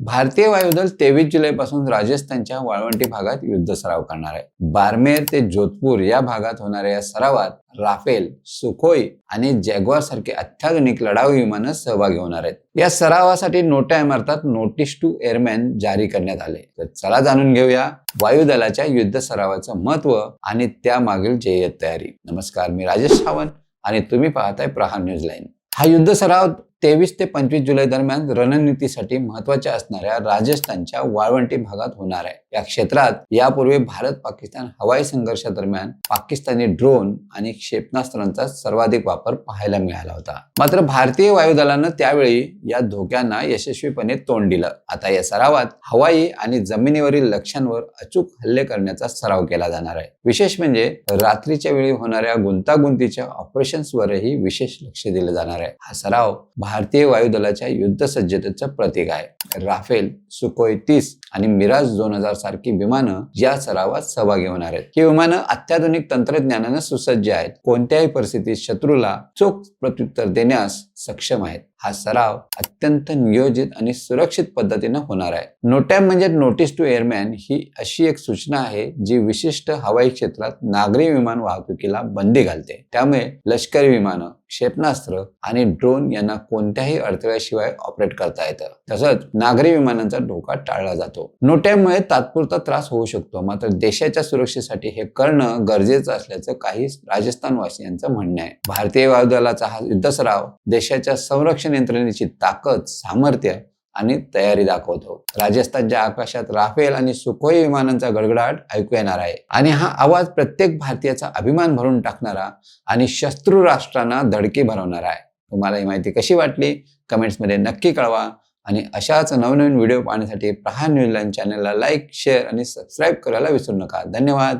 भारतीय वायुदल तेवीस जुलैपासून राजस्थानच्या वाळवंटी भागात युद्ध सराव करणार आहे. बारमेर ते जोधपूर या भागात होणाऱ्या या सरावात राफेल सुखोई आणि जॅग्वार सारखे अत्याधुनिक लढाऊ विमानं सहभागी होणार आहेत. या सरावासाठी नोट्या इमारतात नोटीस टू एअरमॅन जारी करण्यात आले. तर चला जाणून घेऊया वायुदलाच्या युद्ध सरावाचं महत्त्व आणि त्यामागील जय्यत तयारी. नमस्कार मी राजेश सावंत आणि तुम्ही पाहताय प्रहार न्यूज लाईन. हा युद्ध सराव तेवीस ते पंचवीस जुलै दरम्यान रणनीतीसाठी महत्त्वाच्या असणाऱ्या राजस्थानच्या वाळवंटी भागात होणार आहे. या क्षेत्रात यापूर्वी भारत पाकिस्तान हवाई संघर्षादरम्यान पाकिस्तानी ड्रोन आणि क्षेपणास्त्रांचा सर्वाधिक वापर पाहायला मिळाला होता. मात्र भारतीय वायुदलानं त्यावेळी या धोक्यांना यशस्वीपणे तोंड दिलं. आता या सरावात हवाई आणि जमिनीवरील लक्ष्यांवर अचूक हल्ले करण्याचा सराव केला जाणार आहे. विशेष म्हणजे रात्रीच्या वेळी होणाऱ्या गुंतागुंतीच्या ऑपरेशन्सवरही विशेष लक्ष दिलं जाणार आहे. हा सराव भारतीय वायुदलाच्या युद्ध सज्जतेचं प्रतीक आहे. राफेल सुकोय तीस आणि मिराज दोन हजार सारखी विमानं या सरावात सहभागी होणार आहेत. ही विमानं अत्याधुनिक तंत्रज्ञानानं सुसज्ज आहेत. कोणत्याही परिस्थितीत शत्रूला चोख प्रत्युत्तर देण्यास सक्षम आहेत. हा सराव अत्यंत नियोजित आणि सुरक्षित पद्धतीनं होणार आहे. नोटॅम म्हणजे नोटीस टू एअरमॅन ही अशी एक सूचना आहे जी विशिष्ट हवाई क्षेत्रात नागरी विमान वाहतुकीला बंदी घालते. त्यामुळे लष्करी विमानं क्षेपणास्त्र आणि ड्रोन यांना कोणत्याही अडथळ्याशिवाय ऑपरेट करता येतं. तसंच नागरी विमानांचा धोका टाळला जातो. नोटॅममुळे तात्पुरता त्रास होऊ शकतो मात्र देशाच्या सुरक्षेसाठी हे करणं गरजेचं असल्याचं काही राजस्थानवासियांचं म्हणणं आहे. भारतीय वायुदलाचा हा युद्ध सराव देशाच्या संरक्षण यंत्रणेची ताकद सामर्थ्य आणि तयारी दाखवतो. राजस्थानच्या आकाशात राफेल आणि सुखोई विमानांचा गडगडाट ऐकू येणार आहे. आणि हा आवाज प्रत्येक भारतीयाचा अभिमान भरून टाकणारा आणि शत्रू राष्ट्रांना धडकी भरवणारा आहे. तुम्हाला ही माहिती कशी वाटली? कमेंट्समध्ये नक्की कळवा. आणि अशाच नवनवीन व्हिडिओ पाहण्यासाठी प्रहार न्यूजलँड चॅनलला लाईक शेअर आणि सबस्क्राईब करायला विसरू नका. धन्यवाद.